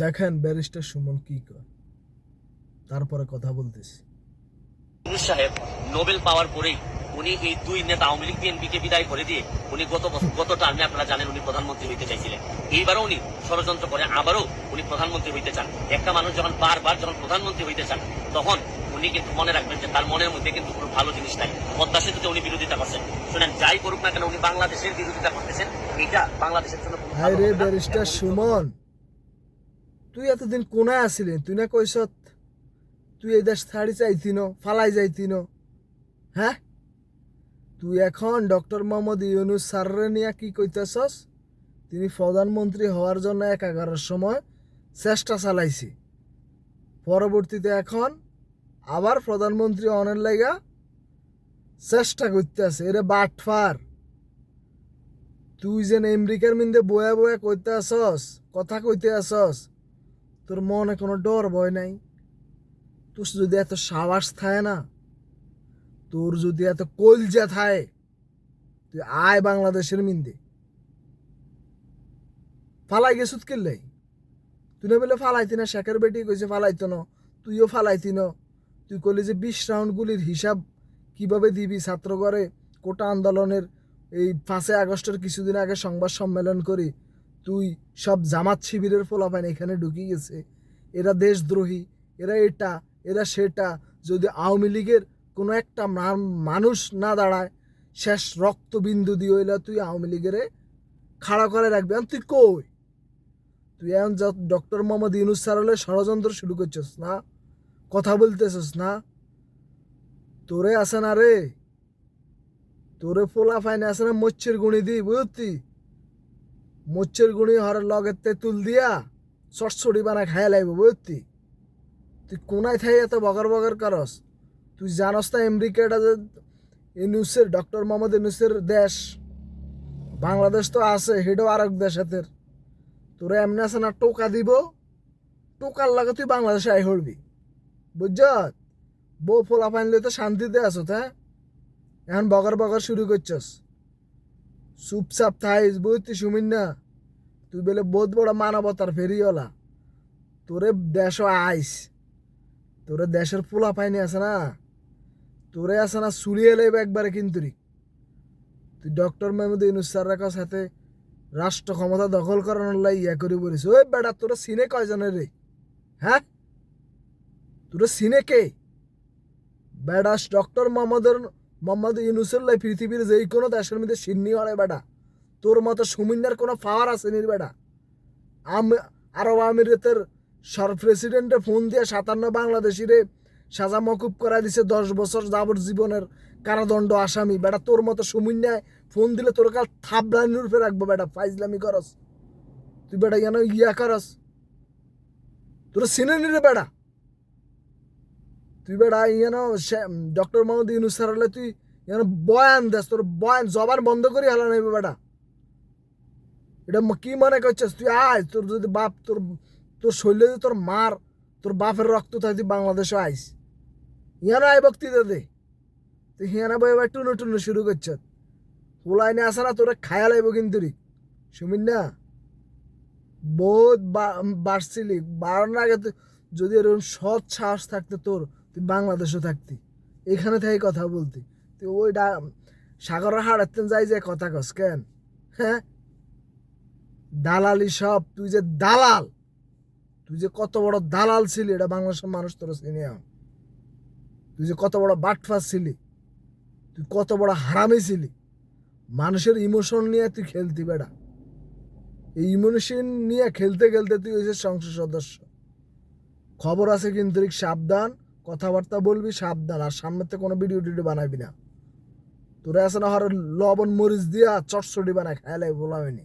দেখেন ব্যারিস্টার সুমন কি কয়। তারপরে কথা বলতেছি। সাহেব নোবেল পাওয়ার পরেই উনি এই দুই নেতা আওয়ামী লীগ বিএনপিকে বিদায় করে দিয়ে উনি গত বছর- গত টার্মে আপনারা জানেন উনি প্রধানমন্ত্রী হইতে চাইছিলেন। এইবারও উনি ষড়যন্ত্র করে আবারও উনি প্রধানমন্ত্রী হইতে চান। একটা মানুষ যখন বারবার যখন প্রধানমন্ত্রী হইতে চান তখন উনি কিন্তু মনে রাখবেন যে তার মনের মধ্যে কিন্তু কোনো ভালো জিনিস নাই। পদ্মা সেতুতে উনি বিরোধিতা করছেন। শুনেন যাই করুক না কেন উনি বাংলাদেশের বিরোধিতা করতেছেন এটা বাংলাদেশের জন্য সুমন তুই এতদিন কোনায় আসিলি? তুই না কইসত তুই এই দেশ ছাড়ি চাইতিন ফালাই যাইতিন হ্যাঁ? তুই এখন ডক্টর মোহাম্মদ ইউনুস স্যাররে নিয়ে কি কইতেছস? তিনি প্রধানমন্ত্রী হওয়ার জন্য এক এগারোর সময় চেষ্টা চালাইছি। পরবর্তীতে এখন আবার প্রধানমন্ত্রী অনের লাইগা চেষ্টা করতেছে। এরে বাটফার। তুই যে আমেরিকার মিন্দে বয়া বয়া কইতে আসস কথা কইতে আসস তোর মনে কোনো ডর, ভয় নাই? তোর যদি এত সাহস থায় না, তোর যদি এত কলজা থায় তুই আয় বাংলাদেশের মিন্দে। ফালাই গেছুত কেলাই তুই না বলে ফালাইতি না, শেখের বেটি কইছে ফালাইতো না, তুইও ফালাইতি না। তুই কলি যে বিশ রাউন্ডগুলির হিসাব কীভাবে দিবি ছাত্রগড়ে? কোটা আন্দোলনের এই পাঁচই আগস্টের কিছুদিন আগে সংবাদ সম্মেলন করি তুই সব জামাত শিবিরের ফলাফান এখানে ঢুকে গেছে। এরা দেশদ্রোহী, এরা এটা, এরা সেটা। যদি আওয়ামী লীগের কোনো একটা মানুষ না দাঁড়ায়, শেষ রক্তবিন্দু দিয়ে হইলে তুই আওয়ামী লীগের খাড়া করে রাখবি। আর তুই কই? তুই এখন ডক্টর মোহাম্মদ ইউনুস স্যার হলে ষড়যন্ত্র শুরু করছিস না? কথা বলতেছিস না? তোরে আছে না রে? তোরে ফোলা ফাইনে আছে না মচ্ছের গুণি দি বুঝতি মচ্ছের গুণি হর লগের তেঁতুল দিয়া চটচড়ি বানা খাই লাগবে বুঝতি? তুই কোনায় থাই এত বগর বগর করস? তুই জানস না আমেরিকাটা যে ইউনুসের, ডক্টর মোহাম্মদ ইউনুসের দেশ? বাংলাদেশ তো আছে হেডও আরেক দেশ হাতের তোরা এমনি আছে না টোকা দিব? টোকার লাগে তুই বাংলাদেশে আই হড়বি বুঝছ বউ ফোলা পাইলে তো শান্তিতে আছো হ্যাঁ? এখন বগর বগর শুরু করছস। চুপচাপ থাইস বুঝতি সুমিন না তুই বলে বহুত বড় মানবতার ফেরিওলা তোরে দেশ আইস। তোরে দেশের পোলা পাইনি আছে না? তোরে আছে না সুরিয়ে লাইবে একবারে কিন্তু তুই ডক্টর মেহমুদ ইউনুস স্যারের সাথে রাষ্ট্র ক্ষমতা দখল করানোর লাই ইয়া করে বলিস। ওই বেটা, তোরা সিনে কয়জনের রে? হ্যাঁ? তোরা সিনে কে? বেটা, ডক্টর মোহাম্মদের মোহাম্মদ ইউনুসের লাই পৃথিবীর যেই কোনো দেশের মধ্যে সিন্নি হরে বেটা। তোর মতো সুমিন্দার কোনো পাওয়ার আছে নি বেটা? আম আরব আমিরাতের সর প্রেসিডেন্টে ফোন দিয়ে সাতান্ন বাংলাদেশিরে সাজা মকুব করা দিছে দশ বছর যাবর জীবনের কারাদণ্ড আসামি। বেটা, তোর মতো সুমিন্যায় ফোন দিলে তোর কাল থাবলানির উপরে রাখব বেটা, ফাইজলামি করস। তুই বেটা কেন ইয়া করস? তোর সিনে নিরে বেটা? তুই বেটা ইয়ান ডক্টর মোহাম্মদ ইউনুস স্যার হলে তুই ইয়ান বয়ান দেস, তোর বয়ান জবান বন্ধ করি হালা নেবে বেটা। এটা কি মনে করছিস? তুই আয়, তোর যদি বাপ, তোর তোর শরীরে যদি তোর মার, তোর বাপের রক্ত থাকে বাংলাদেশে আইস। ইয়ানো আয় বক্তৃতা দে। তুই হিয়ানা বই এবার টুনু টুনু শুরু করছে করছ পোলাইনে আসে না, তোরা খায়া লাইব কিন্তু সুমিন না? বহুত বাড়ছিলি। বাড়ানোর আগে যদি এরকম সৎ সাহস থাকতে তোর তুই বাংলাদেশে থাকতি। এখানে থেকে কথা বলতি। তুই ওই ডা সাগরের হাড়াতেন যাই যে কথা কস, কেন? হ্যাঁ? দালালি সব, তুই যে দালাল! তুই যে কত বড় দালাল ছিলি, এটা বাংলাদেশের মানুষ তোর চিনি। তুই যে কত বড় বাটফাস ছিলি, তুই কত বড় হারামি ছিলি। মানুষের ইমোশন নিয়ে তুই খেলতি বেড়া। এই ইমোশন নিয়ে খেলতে খেলতে তুই হয়েছে সংসদ সদস্য। খবর আছে কিন্তু সাবধান কথাবার্তা বলবি, সাবধান। আর সামনে থেকে কোনো ভিডিও টিডিও বানাবি না। তোরা আছে না হর লবণ মরিচ দিয়া চটচটি বানায়, খাইলে হয়নি